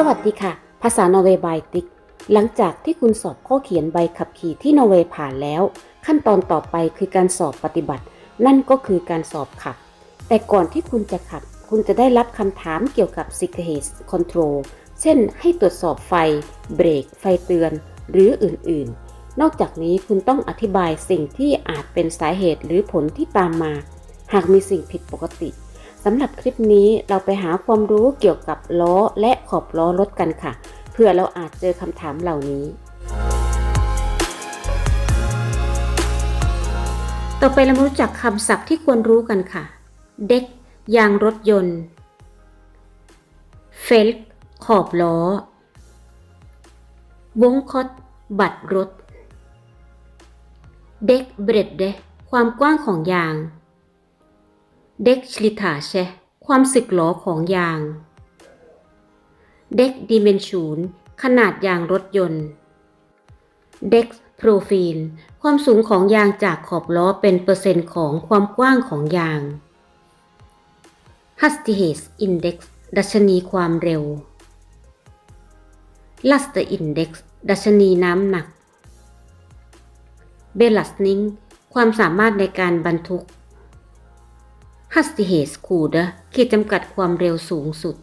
สวัสดีค่ะ ภาษานอร์เวย์บายติก หลังจากที่คุณสอบข้อเขียนใบขับขี่ที่นอร์เวย์ผ่านแล้ว ขั้นตอนต่อไปคือการสอบปฏิบัติ นั่นก็คือการสอบขับ แต่ก่อนที่คุณจะขับ คุณจะได้รับคำถามเกี่ยวกับ s i g h e s Control เช่น ให้ตรวจสอบไฟ เบรก ไฟเตือน หรืออื่นๆ นอกจากนี้คุณต้องอธิบายสิ่งที่อาจเป็นสาเหตุหรือผลที่ตามมา หากมีสิ่งผิดปกติ สำหรับคลิปนี้เราไปหาความรู้เกี่ยวกับล้อและขอบล้อรถกันค่ะ เพื่อเราอาจเจอคำถามเหล่านี้ ต่อไปเรามารู้จักคำศัพท์ที่ควรรู้กันค่ะ เด็กยางรถยนต์ เฟลขอบล้อ วงคอตบัตรรถ เด็กเบรดเดความกว้างของยาง เด็กชลิตาเชความสึกหลอของยางเด็กดิเมนชูนขนาดยางรถยนต์เด็กโปรฟิลความสูงของยางจากขอบล้อเป็นเปอร์เซ็นต์ของความกว้างของยาง h a s t i h e s Index ดัชนีความเร็ว Last Index ดัชนีน้ำหนัก Belastning ความสามารถในการบรรทุก Hastighetskode ขีดจำกัดความเร็วสูงสุด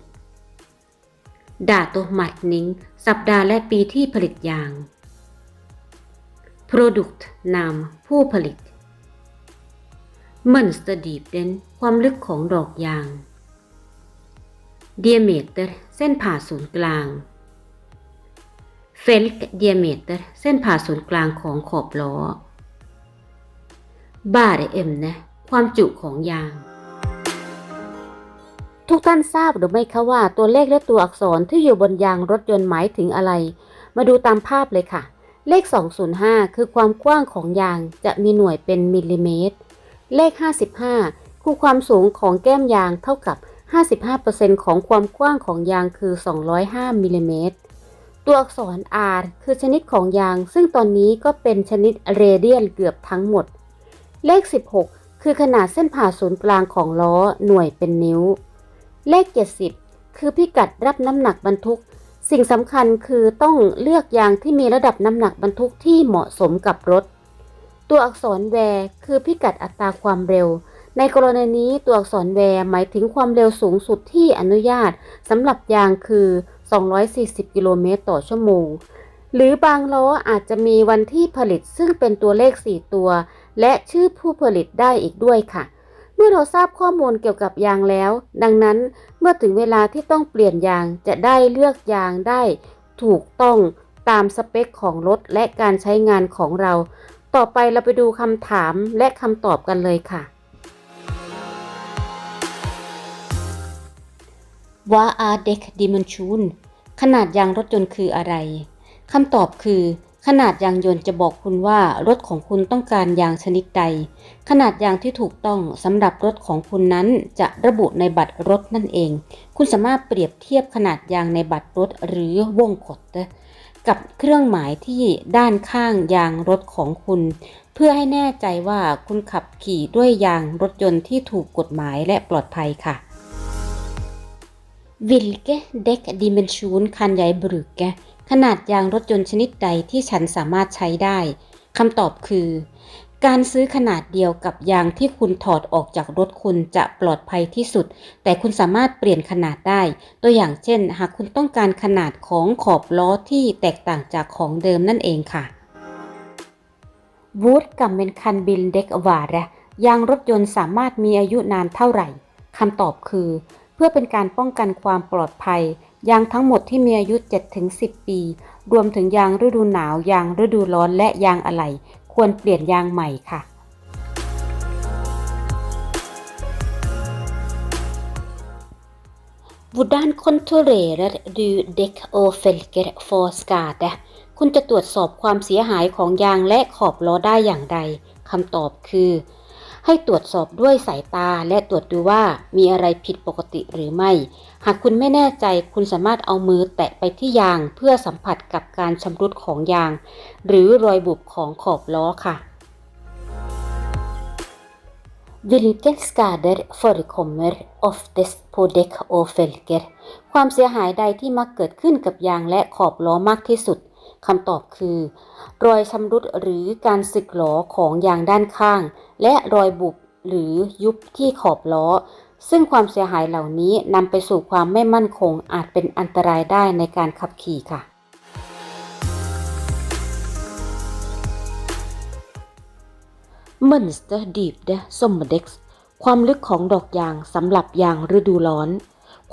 Dato Matning สัปดาห์และปีที่ผลิตยาง Product นามผู้ผลิต Mönster Dybden ความลึกของดอกยาง Diameter เส้นผ่าศูนย์กลาง Felt Diameter เส้นผ่าศูนย์กลางของขอบล้อ Bar M นะความจุของยาง ทุกท่านทราบหรือไม่คะว่าตัวเลขและตัวอักษรที่อยู่บนยางรถยนต์หมายถึงอะไร มาดูตามภาพเลยค่ะ เลข 205 คือความกว้างของยางจะมีหน่วยเป็นมิลลิเมตร เลข 55 คือความสูงของแก้มยางเท่ากับ 55%ของความกว้างของยางคือ 205มิลลิเมตร ตัวอักษร R คือชนิดของยาง ซึ่งตอนนี้ก็เป็นชนิดเรเดียนเกือบทั้งหมด เลข 16 คือขนาดเส้นผ่าศูนย์กลางของล้อหน่วยเป็นนิ้ว เลข 70 คือพิกัดรับน้ำหนักบรรทุก สิ่งสำคัญคือต้องเลือกยางที่มีระดับน้ำหนักบรรทุกที่เหมาะสมกับรถ ตัวอักษรแวร์คือพิกัดอัตราความเร็ว ในกรณีนี้ตัวอักษรแวร์หมายถึงความเร็วสูงสุดที่อนุญาตสำหรับยางคือ 240 กิโลเมตรต่อชั่วโมง หรือบางล้ออาจจะมีวันที่ผลิตซึ่งเป็นตัวเลข 4 ตัว และชื่อผู้ผลิตได้อีกด้วยค่ะ เมื่อเราทราบข้อมูลเกี่ยวกับยางแล้ว ดังนั้นเมื่อถึงเวลาที่ต้องเปลี่ยนยางจะได้เลือกยางได้ ถูกต้องตามสเปคของรถและการใช้งานของเรา ต่อไปเราไปดูคำถามและคำตอบกันเลยค่ะว่าอาเด็กดิม n ชูนขนาดยางรถยนต์คืออะไร คำตอบคือ ขนาดยางยนต์จะบอกคุณว่ารถของคุณต้องการยางชนิดใด ขนาดยางที่ถูกต้องสำหรับรถของคุณนั้นจะระบุในบัตรรถนั่นเอง คุณสามารถเปรียบเทียบขนาดยางในบัตรรถหรือวงกดกับเครื่องหมายที่ด้านข้างยางรถของคุณ เพื่อให้แน่ใจว่าคุณขับขี่ด้วยยางรถยนต์ที่ถูกกฎหมายและปลอดภัยค่ะ Vilke däck dimension kan jag bruka ขนาดยางรถยนต์ชนิดใดที่ฉันสามารถใช้ได้คำตอบคือ การซื้อขนาดเดียวกับยางที่คุณถอดออกจากรถคุณจะปลอดภัยที่สุด แต่คุณสามารถเปลี่ยนขนาดได้ ตัวอย่างเช่น หากคุณต้องการขนาดของขอบล้อที่แตกต่างจากของเดิมนั่นเองค่ะ วูดกับเมนคันบิลเด็กวาระยางรถยนต์สามารถมีอายุนานเท่าไหร่คำตอบคือ เพื่อเป็นการป้องกันความปลอดภัย ยางทั้งหมดที่มีอายุ 7-10 ปี รวมถึงยางฤดูหนาว ยางฤดูร้อน และยางอะไหล่ ควรเปลี่ยนยางใหม่ค่ะ Hvordan kontrollerer du dekk og felger for skade คุณจะตรวจสอบความเสียหายของยางและขอบล้อได้อย่างไรคำตอบคือ ให้ตรวจสอบด้วยสายตาและตรวจดูว่ามีอะไรผิดปกติหรือไม่ หากคุณไม่แน่ใจคุณสามารถเอามือแตะไปที่ยางเพื่อสัมผัสกับการชำรุดของยาง หรือรอยบุบของขอบล้อค่ะ Vilken skador förekommer oftast på däck och fälgar ความเสียหายใดที่มักเกิดขึ้นกับยางและขอบล้อมากที่สุด คำตอบคือ รอยชำรุดหรือการสึกหลอของยางด้านข้าง และรอยบุบหรือยุบที่ขอบล้อ ซึ่งความเสียหายเหล่านี้นำไปสู่ความไม่มั่นคงอาจเป็นอันตรายได้ในการขับขี่ค่ะ Mönster dybde sommerdäck ความลึกของดอกยางสำหรับยางฤดูร้อน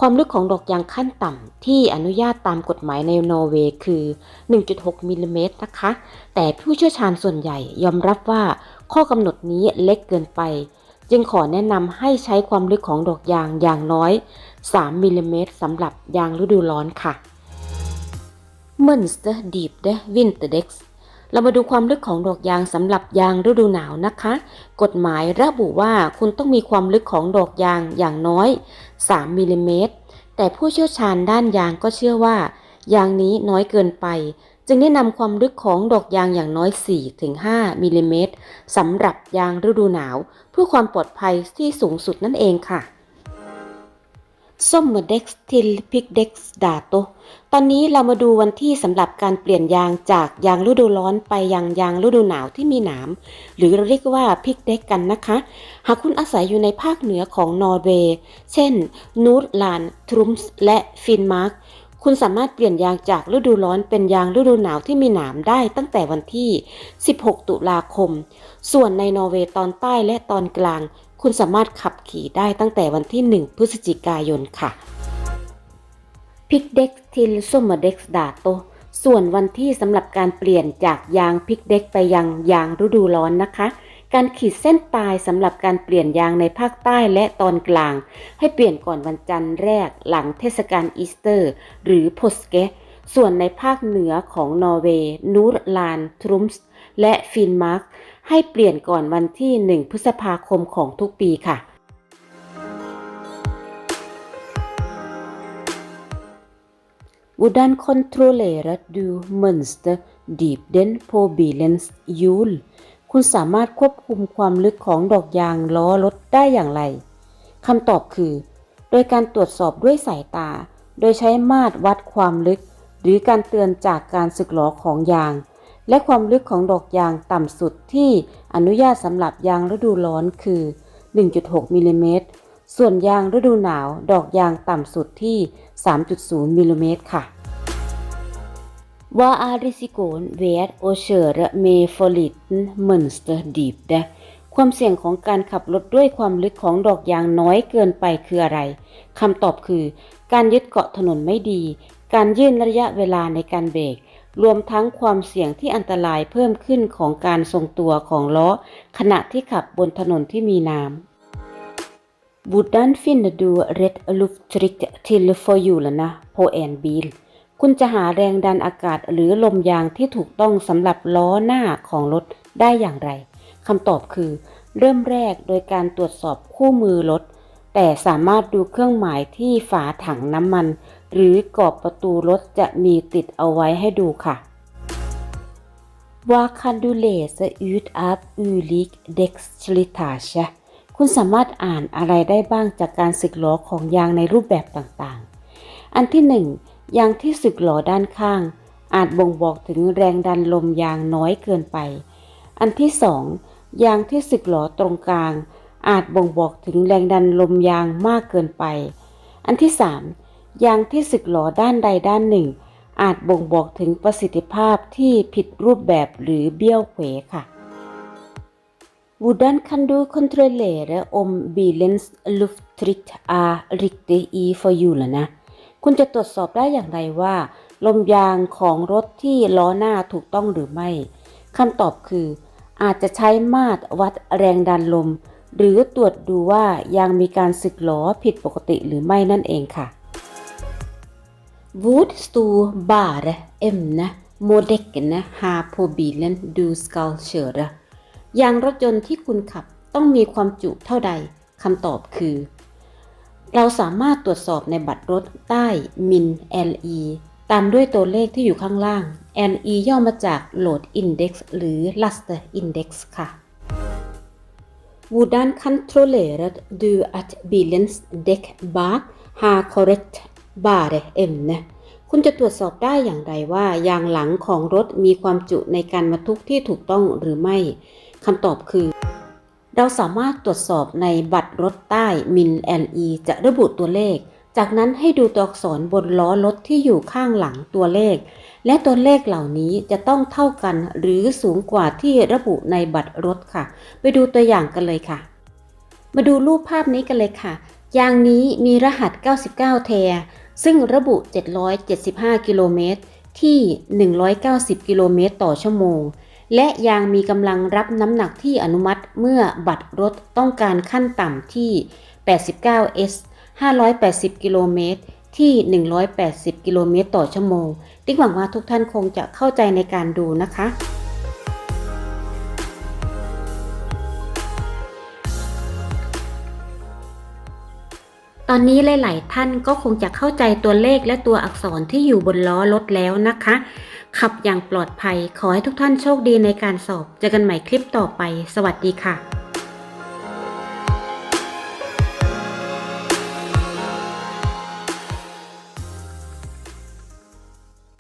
ความลึกของดอกยางขั้นต่ำที่อนุญาตตามกฎหมายในนอร์เวย์คือ 1.6 มิลลิเมตรนะคะ แต่ผู้เชี่ยวชาญส่วนใหญ่ยอมรับว่าข้อกำหนดนี้เล็กเกินไป จึงขอแนะนำให้ใช้ความลึกของดอกยางอย่างน้อย 3 มิลลิเมตรสำหรับยางฤดูร้อนค่ะ Mönster dybde vinterdäck เรามาดูความลึกของดอกยางสำหรับยางฤดูหนาวนะคะ กฎหมายระบุว่าคุณต้องมีความลึกของดอกยางอย่างน้อย 3มิลลิเมตรแต่ผู้เชี่ยวชาญด้านยางก็เชื่อว่า ยางนี้น้อยเกินไป จึงแนะนำความลึกของดอกยางอย่างน้อย 4-5มิลลิเมตรสำหรับยางฤดูหนาว เพื่อความปลอดภัยที่สูงสุดนั่นเองค่ะ Sommerdäck till pickdäck dato ตอนนี้เรามาดูวันที่สำหรับการเปลี่ยนยางจากยางฤดูร้อนไปยังยางฤดูหนาวที่มีหนาม หรือเราเรียกว่าพิกเด็กกันนะคะ หากคุณอาศัยอยู่ในภาคเหนือของนอร์เวย์ เช่น นูตลาน ทรุมส์ และฟินมาร์กคุณสามารถเปลี่ยนยางจากฤดูร้อนเป็นยางฤดูหนาวที่มีหนามได้ตั้งแต่วันที่ 16 ตุลาคม ส่วนในนอร์เวย์ตอนใต้และตอนกลาง คุณสามารถขับขี่ได้ตั้งแต่วันที่ 1 พฤศจิกายนค่ะ พิกเด็กทิลซ o มเด็กดาโต ส่วนวันที่สำหรับการเปลี่ยนจากยางพิกเด็กไปยังยางฤดูร้อนนะคะ การขีดเส้นตายสำหรับการเปลี่ยนยางในภาคใต้และตอนกลาง ให้เปลี่ยนก่อนวันจันทร์แรกหลังเทศกาลอีสเตอร์ หรือโพสเกส่วนในภาคเหนือของนอร์เวย์นูรลานทรุมส์และฟินมาร์ก ให้เปลี่ยนก่อนวันที่ 1 พฤษภาคมของทุกปีค่ะ Hvordan kontrollerer du mønsterdybden på bilens hjul คุณสามารถควบคุมความลึกของดอกยางล้อรถได้อย่างไร คำตอบคือ โดยการตรวจสอบด้วยสายตา โดยใช้มาตรวัดความลึก หรือการเตือนจากการสึกหรอของยาง และความลึกของดอกยางต่ำสุดที่อนุญาตสำหรับยางฤดูร้อนคือ 1.6มิลลิเมตร ส่วนยางฤดูหนาว ดอกยางต่ำสุดที่ 3.0มิลลิเมตรค่ะ Hva er risikoen ved å kjøre med for liten mønsterdybde ความเสี่ยงของการขับรถด้วยความลึกของดอกยางน้อยเกินไปคืออะไร คำตอบคือ การยึดเกาะถนนไม่ดี การยื่นระยะเวลาในการเบรก รวมทั้งความเสี่ยงที่อันตรายเพิ่มขึ้นของการทรงตัวของล้อ ขณะที่ขับบนถนนที่มีน้ำ Hvordan finner du rett lufttryck til forhjulene på en bil คุณจะหาแรงดันอากาศหรือลมยางที่ถูกต้องสำหรับล้อหน้าของรถได้อย่างไร คำตอบคือ เริ่มแรกโดยการตรวจสอบคู่มือรถ แต่สามารถดูเครื่องหมายที่ฝาถังน้ำมัน หรือกรอบประตูรถจะมีติดเอาไว้ให้ดูค่ะ Hva kan du lese ut av ulik dekkslitasje คุณสามารถอ่านอะไรได้บ้างจากการสึกหรอของยางในรูปแบบต่างๆ อันที่หนึ่งยางที่สึกหรอด้านข้าง อาจบ่งบอกถึงแรงดันลมยางน้อยเกินไป อันที่สองยางที่สึกหรอตรงกลาง อาจบ่งบอกถึงแรงดันลมยางมากเกินไป อันที่สามยางที่สึกหรอด้านใดด้านหนึ่ง อาจบ่งบอกถึงประสิทธิภาพที่ผิดรูปแบบหรือเบี้ยวเขวค่ะ Hvordan kan du kontrollere om bilens lufttrykk er riktig i forhjulene คุณจะตรวจสอบได้อย่างไรว่า ลมยางของรถที่ล้อหน้าถูกต้องหรือไม่ คำตอบคือ อาจจะใช้มาตรวัดแรงดันลม หรือตรวจดูว่ายางมีการสึกหรอผิดปกติหรือไม่นั่นเองค่ะ Hvor sto bare emne må dekkene ha på bilen du skal kjøre ยางรถยนต์ที่คุณขับต้องมีความจุเท่าใด คำตอบคือ เราสามารถตรวจสอบในบัตรรถใต้มิน LE ตามด้วยตัวเลขที่อยู่ข้างล่าง LE ย่อมาจาก Load Index หรือ Luster Index ค่ะ Hvordan kontrollerer du at bilens dekk bak har korrekt bæreevne คุณจะตรวจสอบได้อย่างไรว่ายางหลังของรถมีความจุในการบรรทุกที่ถูกต้องหรือไม่คำตอบคือ เราสามารถตรวจสอบในบัตรรถใต้มิน LE จะระบุตัวเลข จากนั้นให้ดูตัวอักษรบนล้อรถที่อยู่ข้างหลังตัวเลข และตัวเลขเหล่านี้จะต้องเท่ากันหรือสูงกว่าที่ระบุในบัตรรถค่ะ ไปดูตัวอย่างกันเลยค่ะ มาดูรูปภาพนี้กันเลยค่ะ ยางนี้มีรหัส 99แทซึ่งระบุ 775 กิโลเมตรที่ 190 กิโลเมตรต่อชั่วโมง และยางมีกำลังรับน้ำหนักที่อนุมัติเมื่อบัตรรถต้องการขั้นต่ำที่ 89S 580 กิโลเมตร ที่ 180 กิโลเมตรต่อชั่วโมง ติ๊กหวังว่าทุกท่านคงจะเข้าใจในการดูนะคะตอนนี้หลาย ๆ ท่านก็คงจะเข้าใจตัวเลขและตัวอักษรที่อยู่บนล้อรถแล้วนะคะ ขับอย่างปลอดภัย ขอให้ทุกท่านโชคดีในการสอบ เจอกันใหม่คลิปต่อไป สวัสดีค่ะ